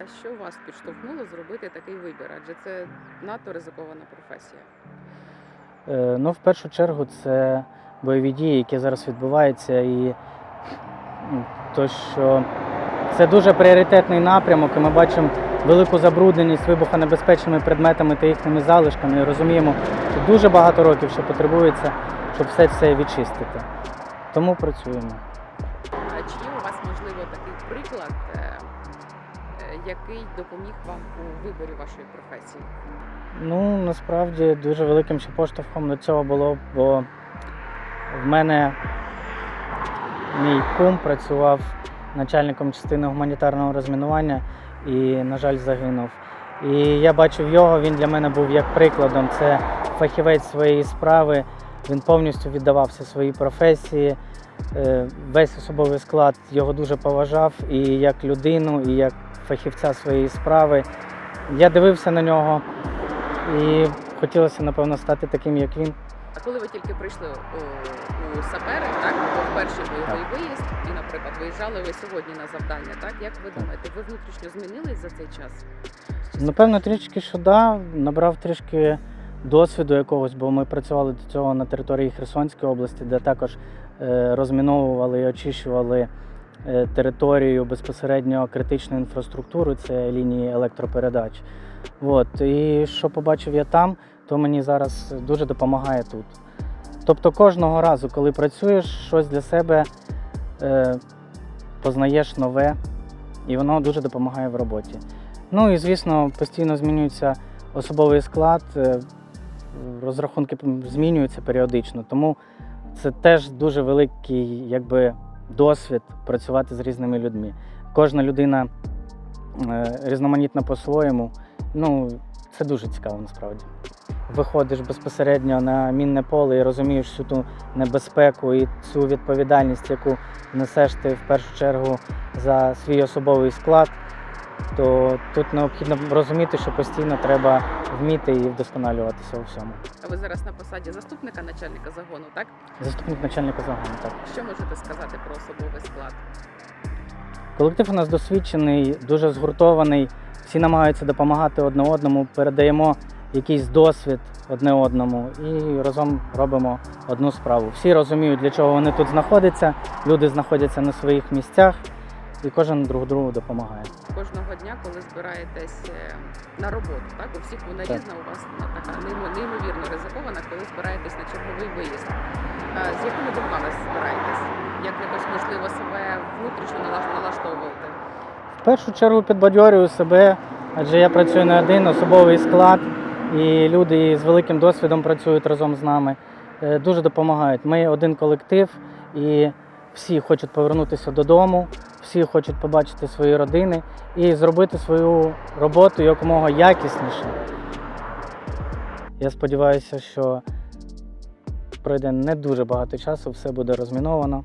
А що вас підштовхнуло зробити такий вибір? Адже це надто ризикована професія. Е, Ну, в першу чергу, це бойові дії, які зараз відбуваються, і то, що це дуже пріоритетний напрямок, і ми бачимо велику забрудненість вибухонебезпечними предметами та їхніми залишками. І розуміємо, що дуже багато років ще потребується, щоб все це відчистити. Тому працюємо. А чи є у вас можливо такий приклад, е, який допоміг вам у виборі вашої професії? Ну, насправді дуже великим ще поштовхом до цього було, бо в мене мій кум працював начальником частини гуманітарного розмінування і, на жаль, загинув. І я бачив його, він для мене був як прикладом. Це фахівець своєї справи, він повністю віддавався своїй професії. Е, Весь особовий склад його дуже поважав і як людину, і як фахівця своєї справи. Я дивився на нього і хотілося, напевно, стати таким, як він. А коли ви тільки прийшли у, у сапери, так або в перший бойовий виїзд, і, наприклад, виїжджали ви сьогодні на завдання, так як ви думаєте, ви внутрішньо змінились за цей час? Напевно, трішки що да, набрав трішки досвіду якогось, бо ми працювали до цього на території Херсонської області, де також розміновували і очищували е, територію безпосередньо критичної інфраструктури, це лінії електропередач. От. І що побачив я там, то мені зараз дуже допомагає тут. Тобто кожного разу, коли працюєш, щось для себе е, познаєш нове, і воно дуже допомагає в роботі. Ну і звісно, постійно змінюється особовий склад, е, розрахунки змінюються періодично, тому це теж дуже великий якби, досвід працювати з різними людьми. Кожна людина е, різноманітна по-своєму. Ну, це дуже цікаво насправді. Виходиш безпосередньо на мінне поле і розумієш всю ту небезпеку і цю відповідальність, яку несеш ти в першу чергу за свій особовий склад то тут необхідно розуміти, що постійно треба вміти і вдосконалюватися у всьому. А ви зараз на посаді заступника начальника загону, так? Заступник начальника загону. Так Що можете сказати про особовий склад? колектив у нас досвідчений, дуже згуртований. Всі намагаються допомагати одне одному, передаємо якийсь досвід одне одному і разом робимо одну справу. Всі розуміють, для чого вони тут знаходяться. Люди знаходяться на своїх місцях, і кожен друг другу допомагає. Кожного дня, коли збираєтесь е, на роботу, так? У всіх вона Так. різна, у вас вона така неймовірно ризикована, коли збираєтесь на черговий виїзд. З якими думками збираєтесь? Як якось можливо себе внутрішньо налаш- налаштовуєте? В першу чергу підбадьорюю себе, адже я працюю не один, особовий склад, і люди з великим досвідом працюють разом з нами. Е, Дуже допомагають. Ми один колектив, і всі хочуть повернутися додому, всі хочуть побачити свої родини і зробити свою роботу якомога якісніше. Я сподіваюся, що пройде не дуже багато часу, все буде розміновано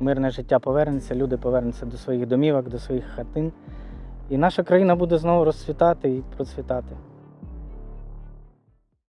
мирне життя повернеться, люди повернуться до своїх домівок, до своїх хатин. І наша країна буде знову розцвітати і процвітати.